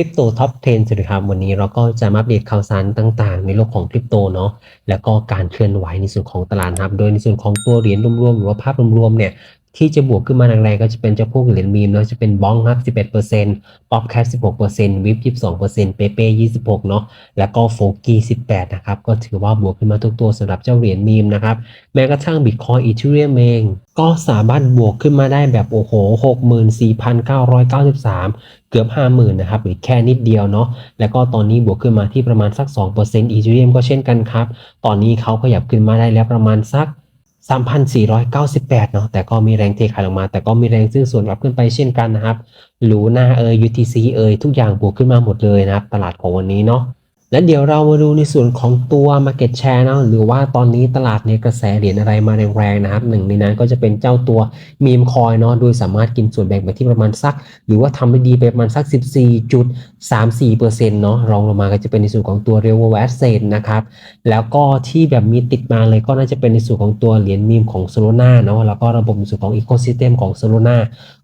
ริปโตท็อป 10สวัสดีครับ วันนี้เราก็จะมาอัปเดตข่าวสารต่างๆ ในโลกของคริปโตเนาะแล้วก็การเคลื่อนไหวในส่วนของตลาดครับ โดยในส่วนของตัวเหรียญรวมๆหรือว่าภาพรวมๆเนี่ย ที่จะบวกขึ้นมาแรงๆก็จะเป็นเจ้าพวกเหรียญมีมเนาะจะเป็นบ้องครับ 11%ป๊อปแคส16%วิป22%เปเป้26 เนาะแล้วก็โฟกี้18 นะครับ ก็ถือว่าบวกขึ้นมาทุกตัวสำหรับเจ้าเหรียญมีมนะครับ แม้กระทั่งบิตคอยอีเทเรียมเองก็สามารถบวกขึ้นมาได้แบบโอ้โห 64,993 เกือบ 50,000 นะครับหรือแค่นิดเดียวเนาะ แล้วก็ตอนนี้บวกขึ้นมาที่ประมาณสัก 2%อีเทเรียมก็เช่นกันครับ ตอนนี้เขาขยับขึ้นมาได้แล้วประมาณสัก 3,498 เนาะ แต่ก็มีแรงเทขายออกมา แต่ก็มีแรงซื้อส่วนกลับขึ้นไปเช่นกันนะครับ หรูหน้าเอย UTC เอย ทุกอย่างบวกขึ้นมาหมดเลยนะครับ ตลาดของวันนี้เนาะ และเดี๋ยวเรามาดูในส่วนของตัว Market Share เนาะหรือว่าตอนนี้ตลาดในกระแสเหรียญอะไรมาแรงๆนะครับหนึ่งในนั้นก็จะเป็นเจ้าตัวมีมคอยเนาะโดยสามารถกินส่วนแบ่งไปที่ประมาณสัก หรือว่าทำได้ดีไปประมาณสัก 14.34%เนาะรองลงมาก็จะเป็นในส่วนของตัว Real World Asset นะครับแล้วก็ที่แบบมีติดมาเลยก็น่าจะเป็นในส่วนของตัวเหรียญมีมของ Solana เนาะแล้วก็ระบบในส่วนของ Ecosystem ของ Solana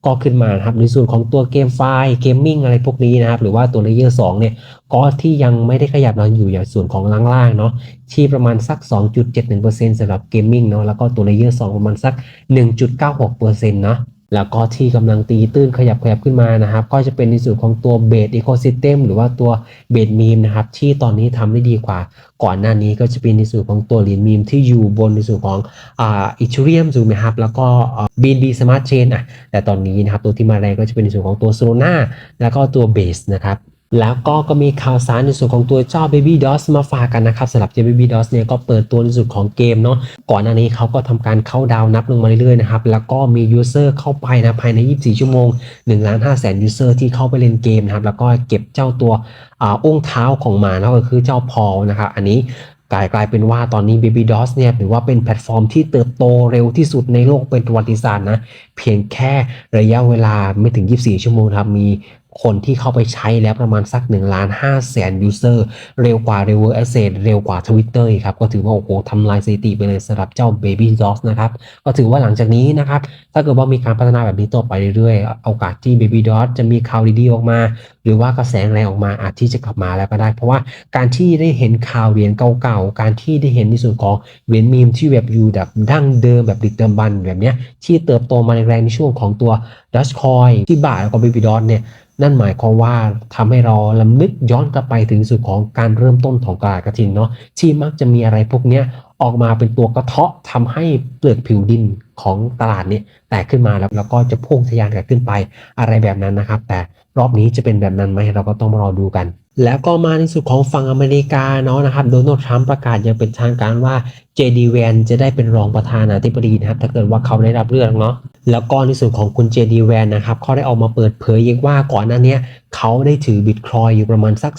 ก็ขึ้นมานะครับในส่วนของตัวเกมไฟล์เกมมิ่งอะไรพวกนี้นะครับ หรือว่าตัวเลเยอร์2เนี่ยก็ที่ยังไม่ได้ขยับเนาะอยู่อย่างส่วนของล่างๆเนาะที่ประมาณสัก 2.71%สำหรับเกมมิ่งเนาะแล้วก็ตัวเลเยอร์2ประมาณสัก 1.96%เนาะ แล้วก็ที่กำลังตีตื้นขยับขยับขึ้นมานะครับ ก็จะเป็นในส่วนของตัวเบสอีโคซิสเต็มหรือว่าตัวเบสมีมนะครับ ที่ตอนนี้ทำได้ดีกว่า ก่อนหน้านี้ก็จะเป็นในส่วนของตัวเหรียญมีมที่อยู่บนในส่วนของอ่าอีเทเรียมถูกไหมครับ แล้วก็บีนบีสมาร์ทเชนอะแต่ตอนนี้นะครับตัวที่มาแรงก็จะเป็นในส่วนของตัวโซโลนาแล้วก็ตัวเบสนะครับ แล้วก็ก็มีข่าวสารในส่วนของตัวเจ้า Baby DOS มาฝากกันนะครับสำหรับเจ้า Baby DOS เนี่ยก็เปิดตัวในส่วนของเกมเนาะก่อนหน้านี้เขาก็ทำการเข้าดาวนับลงมาเรื่อยๆนะครับแล้วก็มียูเซอร์เข้าไปนะภายใน 24 ชั่วโมง1ล้าน5แสนยูเซอร์ที่เข้าไปเล่นเกมนะครับแล้วก็เก็บเจ้าตัวอ่าองค์เท้าของหมาเนะก็คือเจ้าพอลนะครับอันนี้กลายกลายเป็นว่าตอนนี้ Baby DOS เนี่ยถือว่าเป็นแพลตฟอร์มที่เติบโตเร็วที่สุดในโลกเป็นประวัติศาสตร์นะ เพียงแค่ระยะเวลาไม่ถึง 24 ชั่วโมงครับมี คนที่เข้าไปใช้แล้วประมาณสัก1ล้าน5แสนยูเซอร์เร็วกว่า Rever Asset เร็วกว่า Twitter อีกครับ ก็ถือว่าโอ้โหทำลายสถิติไปเลยสำหรับเจ้า Baby DOS นะครับ ก็ถือว่าหลังจากนี้นะครับ ถ้าเกิดว่ามีการพัฒนาแบบนี้ต่อไปเรื่อยๆโอกาสที่ Baby DOS จะมีข่าวดีๆออกมา หรือว่ากระแสแรงออกมาอาจที่จะกลับมาแล้วก็ได้ เพราะว่าการที่ได้เห็นข่าวเหรียญเก่าๆ การที่ได้เห็นในส่วนของเหรียญมีมที่แบบอยู่แบบดั้งเดิมแบบดึกดำบรรพ์แบบเนี้ยที่เติบโตมาแรงๆในช่วงของตัว Dutch Coin ที่บาทแล้วก็ Baby DOS เนี่ย นั่นหมายความว่าทำให้เราลำลึกย้อนกลับไปถึงสุดของการเริ่มต้นของตลาดกระทิงเนาะที่มักจะมีอะไรพวกเนี้ยออกมาเป็นตัวกระเทาะทำให้เปลือกผิวดินของตลาดเนี่ยแตกขึ้นมาแล้วแล้วก็จะพุ่งทะยานกันขึ้นไปอะไรแบบนั้นนะครับ แต่รอบนี้จะเป็นแบบนั้นไหมเราก็ต้องมารอดูกัน แล้วก็มาในสุดของฝั่งอเมริกาเนาะนะครับโดนัลด์ทรัมป์ประกาศอย่างเป็นทางการว่า JD Vance จะได้เป็นรองประธานาธิบดีนะครับถ้าเกิดว่าเขาได้รับเลือกเนาะ แล้วก็ในส่วนของคุณ JD Vance นะครับเขาได้ออกมาเปิดเผยอีกว่าก่อนหน้าเนี้ยเขาได้ถือบิตคอยอยู่ประมาณสัก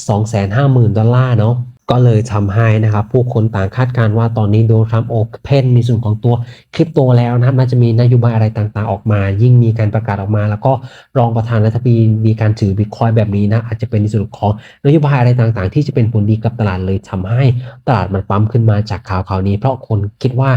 250,000 ดอลลาร์เนาะก็เลยทำให้นะครับ ผู้คนต่างคาดการณ์ว่าตอนนี้โดนทรัมป์โอเพนในส่วนของตัวคริปโตแล้วนะครับน่าจะมีนโยบายอะไรต่างๆออกมา ยิ่งมีการประกาศออกมา แล้วก็รองประธานาธิบดีมีการถือบิตคอยแบบนี้นะอาจจะเป็นในส่วนของนโยบายอะไรต่างๆ ที่จะเป็นผลดีกับตลาดเลยทำให้ตลาดมันปั๊มขึ้นมาจากข่าวข่าวนี้ เพราะคนคิดว่า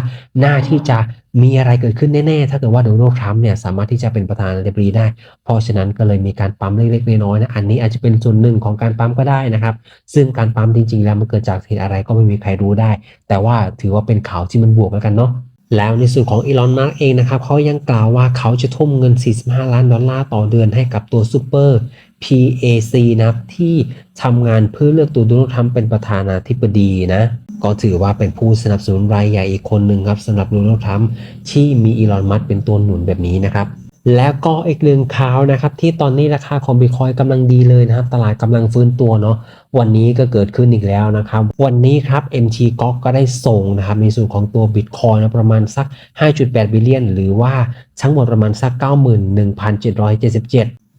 น่าที่จะ มีอะไรเกิดขึ้นแน่ๆ ถ้าเกิดว่าโดนัลด์ทรัมป์เนี่ยสามารถที่จะเป็นประธานาธิบดีได้ เพราะฉะนั้นก็เลยมีการปั๊มเล็กๆ น้อยๆนะ อันนี้อาจจะเป็นส่วนหนึ่งของการปั๊มก็ได้นะครับ ซึ่งการปั๊มจริงๆ แล้วมันเกิดจากเหตุอะไรก็ไม่มีใครรู้ได้ แต่ว่าถือว่าเป็นข่าวที่มันบวกแล้วกันเนาะแล้วในส่วนของอีลอน มัสเองนะครับเขายังกล่าวว่าเขาจะทุ่มเงิน 45 ล้านดอลลาร์ต่อเดือนให้กับตัวซูเปอร์ PAC นะครับที่ทำงานเพื่อเลือกตัวโดนัลด์ทรัมป์เป็นประธานาธิบดีนะก็ถือว่าเป็นผู้สนับสนุนรายใหญ่อีกคนหนึ่งครับสำหรับโดนัลด์ทรัมป์ที่มีอีลอนมัสเป็นตัวหนุนแบบนี้นะครับแล้วก็อีกหนึ่งข่าวนะครับที่ตอนนี้ราคาของบิตคอยกำลังดีเลยนะครับ ตลาดกำลังฟื้นตัวเนาะวันนี้ก็เกิดขึ้นอีกแล้วนะครับ วันนี้ครับ MT g o ก็ได้ส่งนะครับในส่วนของตัวบิตคอยนะประมาณสัก 5.8 บิลเลียน หรือว่าทั้งหมดประมาณสัก 91,777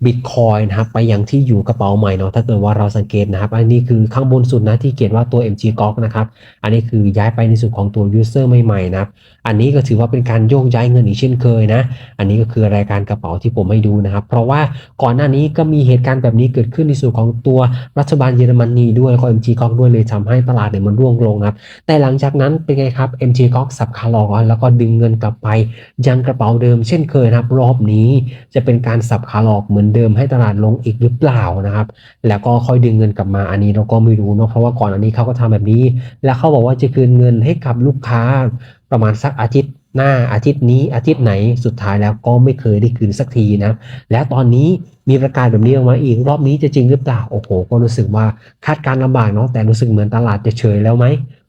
บิตคอยนะครับไปยังที่อยู่กระเป๋าใหม่เนาะถ้าเกิดว่าเราสังเกตนะครับ อันนี้คือข้างบนสุดนะที่เขียนว่าตัว MG g o นะครับ อันนี้คือย้ายไปในส่วนของตัว user ใหม่ๆนะครับ อันนี้ก็ถือว่าเป็นการโยกย้ายเงินอีกเช่นเคยนะ อันนี้ก็คือรายการกระเป๋าที่ผมให้ดูนะครับ เพราะว่าก่อนหน้านี้ก็มีเหตุการณ์แบบนี้เกิดขึ้นในส่วนของตัวรัฐบาลเยอรมนีด้วยแล้วก็ MG g o ด้วยเลยทำให้ตลาดเนี่ยมันร่วงลงครับ แต่หลังจากนั้นเป็นไงครับ MG g o สับขาหลอกแล้วก็ดึงเงินกลับไปยังกระเป๋าเดิมเช่นเคยนะครับ รอบนี้จะเป็นการสับขาหลอกเหมือนเดิมให้ตลาดลงอีกหรือเปล่านะครับ แล้วก็ค่อยดึงเงินกลับมาอันนี้เราก็ไม่รู้เนาะเพราะว่าก่อนอันนี้เขาก็ทำแบบนี้ แล้วเขาบอกว่าจะคืนเงินให้กับลูกค้าประมาณสักอาทิตย์หน้าอาทิตย์นี้อาทิตย์ไหนสุดท้ายแล้วก็ไม่เคยได้คืนสักทีนะ แล้วตอนนี้มีประกาศแบบนี้ออกมาอีกรอบนี้จะจริงหรือเปล่าโอ้โห ก็รู้สึกว่าคาดการณ์ลำบากเนาะแต่รู้สึกเหมือนตลาดจะเฉยแล้วไหม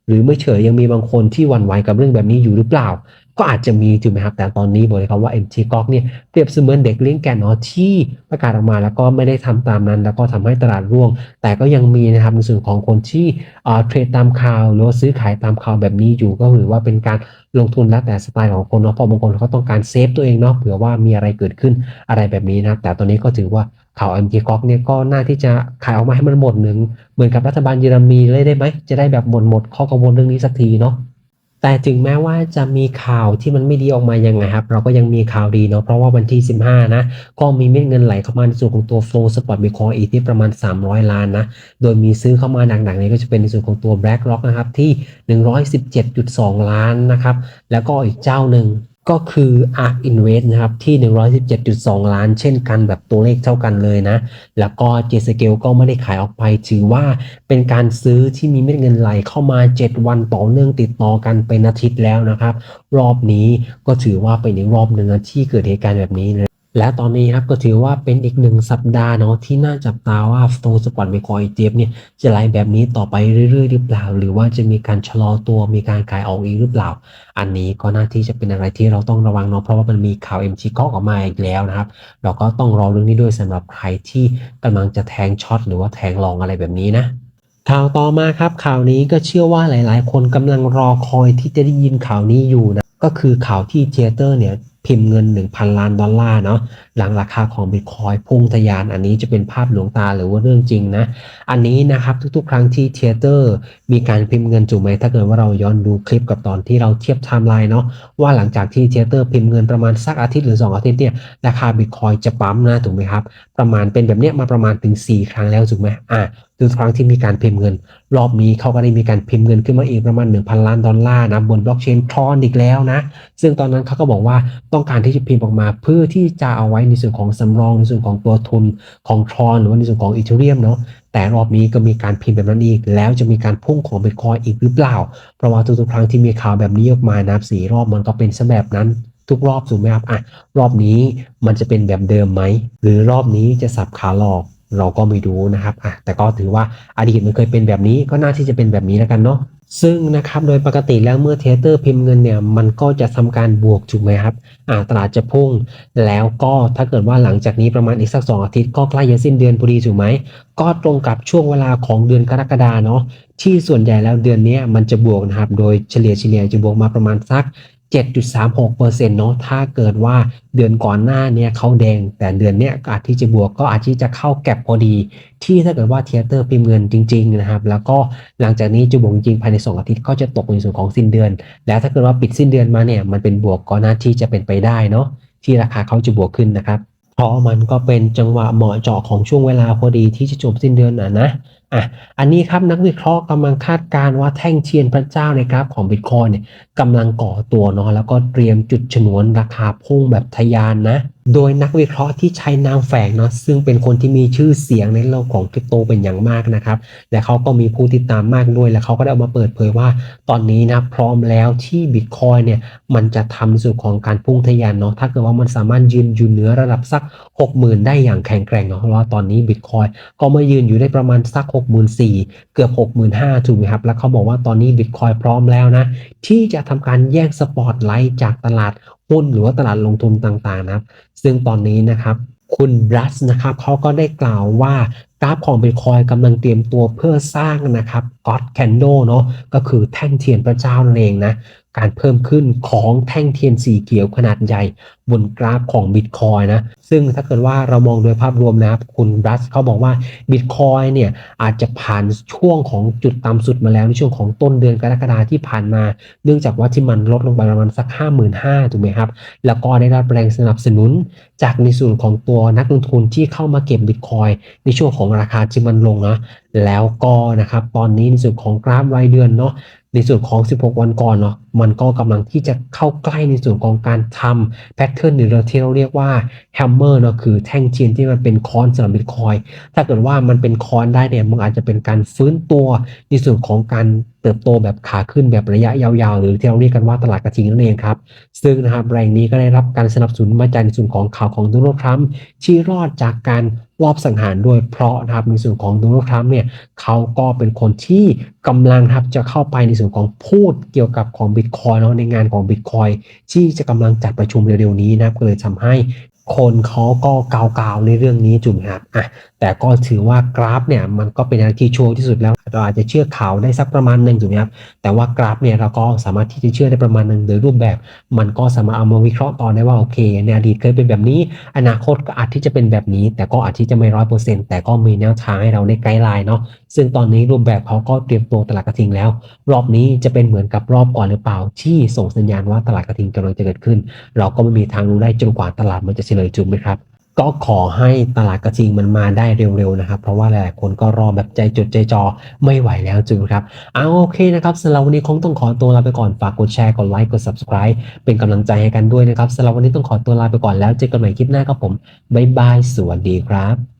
หรือไม่เฉยยังมีบางคนที่หวั่นไหวกับเรื่องแบบนี้อยู่หรือเปล่า ก็อาจจะมีถูกไหมครับแต่ตอนนี้บอกเลยครับว่า MT g o เนี่ยเปรียบเสมือนเด็กเลี้ยงแกะเนาะที่ประกาศออกมาแล้วก็ไม่ได้ทำตามนั้น แล้วก็ทำให้ตลาดร่วง แต่ก็ยังมีนะครับในส่วนของคนที่เทรดตามข่าวหรือซื้อขายตามข่าวแบบนี้อยู่ก็ถือว่าเป็นการลงทุนแล้วแต่สไตล์ของคนเนาะเพราะบางคนเขาต้องการเซฟตัวเองเนาะเผื่อว่ามีอะไรเกิดขึ้นอะไรแบบนี้นะครับแต่ตอนนี้ก็ถือว่าข่าว MT g o เนี่ยก็น่าที่จะขายออกมาให้มันหมดหนึ่งเหมือนกับรัฐบาลเยอรมนีเลยได้ไหมจะได้แบบหมดหมดข้อกังวลเรื่องนี้สักทีเนาะ แต่ถึงแม้ว่าจะมีข่าวที่มันไม่ดีออกมายังไงครับ เราก็ยังมีข่าวดีเนาะเพราะว่าวันที่ 15 นะ ก็มีเม็ดเงินไหลเข้ามาในส่วนของตัว Flow Spot Bitcoin อีกที่ประมาณ 300 ล้านนะ โดยมีซื้อเข้ามาหนักๆนี้ก็จะเป็นในส่วนของตัว BlackRock นะครับที่ 117.2 ล้านนะครับแล้วก็อีกเจ้าหนึ่ง ก็คือ ARK Invest นะครับที่ 117.2 ล้าน เช่นกันแบบตัวเลขเท่ากันเลยนะ แล้วก็ j s c a l e ก็ไม่ได้ขายออกไปถือว่าเป็นการซื้อที่มีเม็ดเงินไหลเข้ามา 7 วันต่อเนื่องติดต่อกันเป็นอาทิตย์แล้วนะครับ รอบนี้ก็ถือว่าเป็นอีกรอบหนึ่งนะที่เกิดเหตุการณ์แบบนี้เลย และตอนนี้ครับก็ถือว่าเป็นอีกหนึ่งสัปดาห์เนาะที่น่าจับตาว่าโตสปอร์ตเบคอยเจฟเนี่ยจะไหลแบบนี้ต่อไปเรื่อยๆหรือเปล่า หรือว่าจะมีการชะลอตัวมีการขายออกอีกหรือเปล่า อันนี้ก็น่าที่จะเป็นอะไรที่เราต้องระวังเนาะเพราะว่ามันมีข่าว MG ก็ออกมาอีกแล้วนะครับ เราก็ต้องรอเรื่องนี้ด้วยสำหรับใครที่กำลังจะแทงช็อตหรือว่าแทงลองอะไรแบบนี้นะข่าวต่อมาครับข่าวนี้ก็เชื่อว่าหลาย ๆ คนกำลังรอคอยที่จะได้ยินข่าวนี้อยู่นะก็คือข่าวที่เทเตอร์เนี่ย พิมพ์เงิน 1,000 ล้านดอลลาร์เนาะหลังราคาของบิตคอยพุ่งทะยานอันนี้จะเป็นภาพหลวงตาหรือว่าเรื่องจริงนะ อันนี้นะครับทุกๆ ครั้งที่เทเตอร์มีการพิมพ์เงินถูกไหมถ้าเกิดว่าเราย้อนดูคลิปกับตอนที่เราเทียบไทม์ไลน์เนาะว่าหลังจากที่เทเตอร์พิมพ์เงินประมาณสักอาทิตย์หรือ 2 อาทิตย์เนี่ยราคาบิตคอยจะปั๊มนะถูกไหมครับประมาณเป็นแบบเนี้ยมาประมาณถึง 4 ครั้งแล้วถูกไหมอะทุกครั้งที่มีการพิมพ์เงิน รอบนี้เขาก็ได้มีการพิมพ์เงินขึ้นมาอีกประมาณ 1,000 ล้านดอลลาร์นะบนบล็อกเชนทรอนอีกแล้วนะซึ่งตอนนั้นเขาก็บอกว่าต้องการที่จะพิมพ์ออกมาเพื่อที่จะเอาไว้ในส่วนของสำรองในส่วนของตัวทุนของทรอนหรือว่าในส่วนของอีเทเรียมเนาะแต่รอบนี้ก็มีการพิมพ์แบบนั้นอีก แล้วจะมีการพุ่งของบิตคอยอีกหรือเปล่า เพราะว่าทุกๆครั้งที่มีข่าวแบบนี้ออกมานะสี่รอบมันก็เป็นซะแบบนั้นทุกรอบถูกไหมครับอะรอบนี้มันจะเป็นแบบเดิมไหมหรือรอบนี้จะสับขาหลอกเราก็ไม่รู้นะครับอะแต่ก็ถือว่าอดีตมันเคยเป็นแบบนี้ก็น่าที่จะเป็นแบบนี้แล้วกันเนาะ ซึ่งนะครับโดยปกติแล้วเมื่อเทเตอร์พิมพ์เงินเนี่ยมันก็จะทำการบวกถูกไหมครับอ่าตลาดจะพุ่ง แล้วก็ถ้าเกิดว่าหลังจากนี้ประมาณอีกสักสองอาทิตย์ก็ใกล้จะสิ้นเดือนพอดีถูกไหม ก็ตรงกับช่วงเวลาของเดือนกรกฎาเนาะที่ส่วนใหญ่แล้วเดือนนี้มันจะบวกนะครับ โดยเฉลี่ยเฉลี่ยจะบวกมาประมาณสัก 7.36%เนาะถ้าเกิดว่าเดือนก่อนหน้าเนี่ยเขาแดง แต่เดือนเนี้ยอาจที่จะบวกก็อาจที่จะเข้าแก็บพอดี ที่ถ้าเกิดว่าเทเตอร์พิมพ์เงินจริงๆนะครับแล้วก็หลังจากนี้จะบวกจริงภายใน 2 อาทิตย์ก็จะตกในส่วนของสิ้นเดือน แล้วถ้าเกิดว่าปิดสิ้นเดือนมาเนี่ยมันเป็นบวกก็น่าที่จะเป็นไปได้เนาะที่ราคาเขาจะบวกขึ้นนะครับเพราะมันก็เป็นจังหวะเหมาะเจาะของช่วงเวลาพอดีที่จะจบสิ้นเดือนอะนะอะอันนี้ครับนักวิเคราะห์กำลังคาดการณ์ว่าแท่งเทียนพระเจ้าในกราฟของบิตคอยเนี่ยกำลังก่อตัวเนาะแล้วก็เตรียมจุดฉนวนราคาพุ่งแบบทะยานนะ โดยนักวิเคราะห์ที่ใช้นามแฝงเนาะซึ่งเป็นคนที่มีชื่อเสียงในโลกของคริปโตเป็นอย่างมากนะครับ และเขาก็มีผู้ติดตามมากด้วย และเขาก็ได้เอามาเปิดเผยว่า ตอนนี้นะพร้อมแล้วที่บิตคอยเนี่ยมันจะทำสู่ของการพุ่งทะยานเนาะถ้าเกิดว่ามันสามารถยืนอยู่เหนือระดับสัก 60,000 ได้อย่างแข็งแกร่งเนาะเพราะว่าตอนนี้บิตคอยก็มายืนอยู่ได้ประมาณสัก 64,000เกือบ65,000ถูกไหมครับแล้วเขาบอกว่าตอนนี้บิตคอยพร้อมแล้วนะที่จะทำการแย่งสปอตไลท์จากตลาดหุ้นหรือว่าตลาดลงทุนต่างๆนะครับ ซึ่งตอนนี้นะครับคุณบรัสนะครับเขาก็ได้กล่าวว่ากราฟของบิตคอยกำลังเตรียมตัวเพื่อสร้างนะครับก็อดแคนโดเนาะก็คือแท่งเทียนพระเจ้านั่นเองนะ การเพิ่มขึ้นของแท่งเทียนสีเขียวขนาดใหญ่บนกราฟของ Bitcoin นะ ซึ่งถ้าเกิดว่าเรามองโดยภาพรวมนะคุณรัสเขาบอกว่า Bitcoin เนี่ยอาจจะผ่านช่วงของจุดต่ำสุดมาแล้วในช่วงของต้นเดือนกรกฎาที่ผ่านมา เนื่องจากว่าที่มันลดลงไปประมาณสัก 55,000ถูกไหมครับ แล้วก็ได้รับแรงสนับสนุนจากในส่วนของตัวนักลงทุนที่เข้ามาเก็บบิตคอยในช่วงของราคาที่มันลงนะ แล้วก็นะครับตอนนี้ในส่วนของกราฟรายเดือนเนาะในส่วนของ 16 วันก่อนเนาะมันก็กำลังที่จะเข้าใกล้ในส่วนของการทำแพทเทิร์นหรือที่เราเรียกว่าแฮมเมอร์เนาะคือแท่งเทียนที่มันเป็นคอนสำหรับบิตคอยถ้าเกิดว่ามันเป็นคอนได้เนี่ยมันอาจจะเป็นการฟื้นตัวในส่วนของการเติบโตแบบขาขึ้นแบบระยะยาวๆ หรือที่เราเรียกกันว่าตลาดกระทิงนั่นเองครับ ซึ่งนะครับแรงนี้ก็ได้รับการสนับสนุนมาจากในส่วนของข่าวของโดนัลด์ทรัมป์ที่รอดจากการ รอบสังหารด้วยเพราะนะครับในส่วนของโดนัลด์ทรัมป์เนี่ยเขาก็เป็นคนที่กำลังครับจะเข้าไปในส่วนของพูดเกี่ยวกับของบิตคอยเนาะในงานของบิตคอยที่จะกำลังจัดประชุมเร็วๆนี้นะครับก็เลยทำให้ คนเขาก็กาวๆในเรื่องนี้จุ่มครับอะแต่ก็ถือว่ากราฟเนี่ยมันก็เป็นอะไรที่โชว์ที่สุดแล้วเราอาจจะเชื่อข่าวได้สักประมาณหนึ่งถูกไหมครับแต่ว่ากราฟเนี่ยเราก็สามารถที่จะเชื่อได้ประมาณหนึ่งโดยรูปแบบ มันก็สามารถเอามาวิเคราะห์ต่อได้ว่าโอเคในอดีตเคยเป็นแบบนี้ อนาคตก็อาจที่จะเป็นแบบนี้ แต่ก็อาจที่จะไม่ร้อยเปอร์เซ็นต์แต่ก็มีแนวทางให้เราได้ไกด์ไลน์เนาะ ซึ่งตอนนี้รูปแบบเขาก็เตรียมตัวตลาดกระทิงแล้ว รอบนี้จะเป็นเหมือนกับรอบก่อนหรือเปล่า ที่ส่งสัญญาณว่าตลาดกระทิงกำลังจะเกิดขึ้น เราก็ไม่มีทางรู้ได้จนกว่าตลาดมันจะเฉลยจุดไหมครับก็ขอให้ตลาดกระทิงมันมาได้เร็วๆนะครับ เพราะว่าหลายๆคนก็รอแบบใจจดใจจอไม่ไหวแล้วจุดครับเอาโอเคนะครับสำหรับวันนี้คงต้องขอตัวลาไปก่อนฝากกดแชร์กดไลค์กด subscribe เป็นกำลังใจให้กันด้วยนะครับสำหรับวันนี้ต้องขอตัวลาไปก่อนแล้วเจอกันใหม่คลิปหน้าครับผมบ๊ายบายสวัสดีครับ